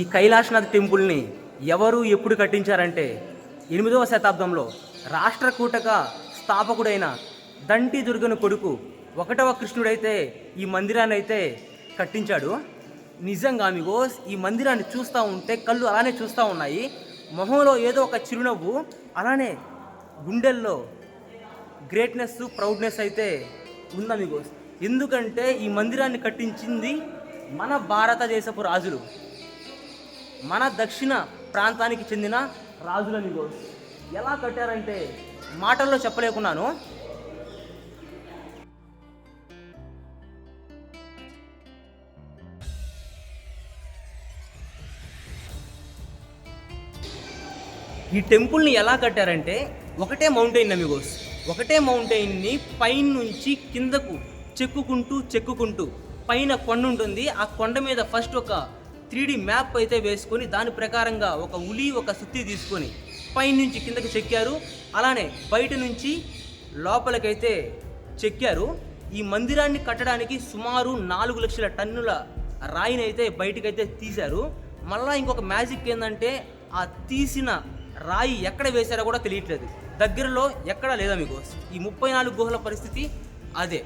ఈ కైలాసనాథ్ టెంపుల్ని ఎవరు ఎప్పుడు కట్టించారంటే ఎనిమిదవ శతాబ్దంలో రాష్ట్రకూటక స్థాపకుడైన దంటి దుర్గను కొడుకు ఒకటవ కృష్ణుడైతే ఈ మందిరాన్ని అయితే కట్టించాడు. నిజంగా మిగోస్ ఈ మందిరాన్ని చూస్తూ ఉంటే కళ్ళు అలానే చూస్తూ ఉన్నాయి. మొహంలో ఏదో ఒక చిరునవ్వు అలానే గుండెల్లో గ్రేట్నెస్ ప్రౌడ్నెస్ అయితే ఉందా మీకు ఎందుకంటే ఈ మందిరాన్ని కట్టించింది మన భారతదేశపు రాజులు. మన దక్షిణ ప్రాంతానికి చెందిన రాజుల మీకు ఎలా కట్టారంటే మాటల్లో చెప్పలేకున్నాను. ఈ టెంపుల్ని ఎలా కట్టారంటే ఒకటే మౌంటైన్ అమిగోస్. ఒకటే మౌంటైన్ని పైన నుంచి కిందకు చెక్కుకుంటూ చెక్కుకుంటూ పైన కొండ ఉంటుంది. ఆ కొండ మీద ఫస్ట్ ఒక త్రీ మ్యాప్ అయితే వేసుకొని దాని ప్రకారంగా ఒక ఉలి ఒక సుత్తి తీసుకొని పైనుంచి కిందకి చెక్కారు. అలానే బయట నుంచి లోపలికైతే చెక్కారు. ఈ మందిరాన్ని కట్టడానికి సుమారు నాలుగు లక్షల టన్నుల రాయిని అయితే బయటకైతే తీశారు. మళ్ళీ ఇంకొక మ్యాజిక్ ఏంటంటే ఆ తీసిన రాయి ఎక్కడ వేశారో కూడా తెలియట్లేదు. దగ్గరలో ఎక్కడా లేదా మీకు? ఈ ముప్పై నాలుగు గుహల పరిస్థితి అదే.